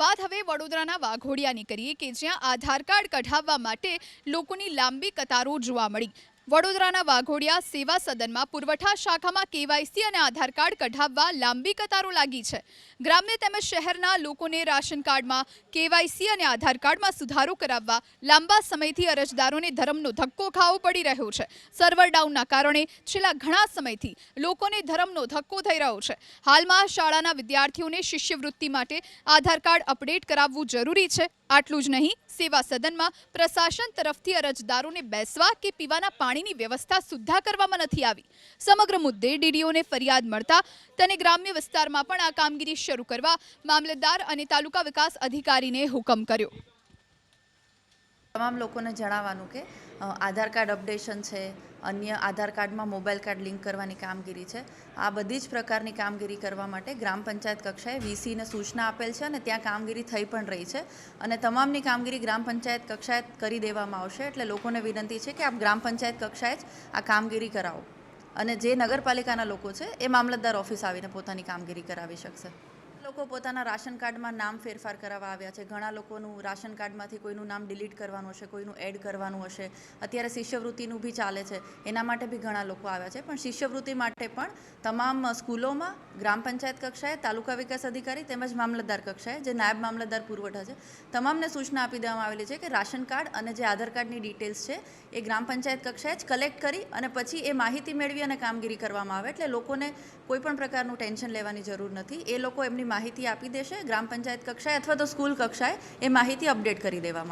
વાત હવે વડોદરાના વાઘોડિયાની કરીએ કે જ્યાં આધાર કાર્ડ કઢાવવા માટે લોકોની લાંબી કતારો જોવા મળી. વડોદરાના વાઘોડિયા સેવા સદનમાં પુરવઠા શાખામાં કેવાયસી અને આધાર કાર્ડ કઢાવવા લાંબી કતારો લાગી છે. ગ્રામ્ય તેમજ શહેરના લોકોને રાશન કાર્ડમાં કેવાયસી અને આધાર કાર્ડમાં સુધારો કરાવવા લાંબા સમયથી અરજદારોને ધરમનો ધક્કો ખાવો પડી રહ્યો છે. સર્વર ડાઉનના કારણે છેલ્લા ઘણા સમયથી લોકોને ધરમનો ધક્કો થઈ રહ્યો છે. હાલમાં શાળાના વિદ્યાર્થીઓને શિષ્યવૃત્તિ માટે આધાર કાર્ડ અપડેટ કરાવવું જરૂરી છે. આટલું જ નહીં, સેવા સદનમાં પ્રશાસન તરફથી અરજદારોને બેસવા કે પીવાના પાણીની વ્યવસ્થા સુદ્ધા કરવામાં નથી આવી. સમગ્ર મુદ્દે ડીડીઓને ફરિયાદ મળતા તેને ગ્રામ્ય વિસ્તારમાં પણ આ કામગીરી શરૂ કરવા મામલતદાર અને તાલુકા વિકાસ અધિકારીને હુકમ કર્યો. તમામ લોકોને જણાવવાનું કે આધાર કાર્ડ અપડેશન છે, અન્ય આધાર કાર્ડમાં મોબાઈલ કાર્ડ લિંક કરવાની કામગીરી છે. આ બધી જ પ્રકારની કામગીરી કરવા માટે ગ્રામ પંચાયત કક્ષાએ વીસીને સૂચના આપેલ છે અને ત્યાં કામગીરી થઈ પણ રહી છે. અને તમામની કામગીરી ગ્રામ પંચાયત કક્ષાએ કરી દેવામાં આવશે એટલે લોકોને વિનંતી છે કે આપ ગ્રામ પંચાયત કક્ષાએ જ આ કામગીરી કરાવો. અને જે નગરપાલિકાના લોકો છે, એ મામલતદાર ઓફિસ આવીને પોતાની કામગીરી કરાવી શકશે. લોકો પોતાના રાશન કાર્ડમાં નામ ફેરફાર કરાવવા આવ્યા છે. ઘણા લોકોનું રાશન કાર્ડમાંથી કોઈનું નામ ડિલીટ કરવાનું હશે, કોઈનું એડ કરવાનું હશે. અત્યારે શિષ્યવૃત્તિનું બી ચાલે છે. એના માટે બી ઘણા લોકો આવ્યા છે. પણ શિષ્યવૃત્તિ માટે પણ તમામ સ્કૂલોમાં, ગ્રામ પંચાયત કક્ષાએ, તાલુકા વિકાસ અધિકારી તેમજ મામલતદાર કક્ષાએ, જે નાયબ મામલતદાર પુરવઠા છે, તમામને સૂચના આપી દેવામાં આવેલી છે કે રાશન કાર્ડ અને જે આધાર કાર્ડની ડિટેલ્સ છે એ ગ્રામ પંચાયત કક્ષાએ જ કલેક્ટ કરી અને પછી એ માહિતી મેળવી અને કામગીરી કરવામાં આવે. એટલે લોકોને કોઈ પણ પ્રકારનું ટેન્શન લેવાની જરૂર નથી. એ લોકો એમની માહિતી આપી દેશે ગ્રામ પંચાયત કક્ષાએ અથવા તો સ્કૂલ કક્ષાએ એ માહિતી અપડેટ કરી દેવામાં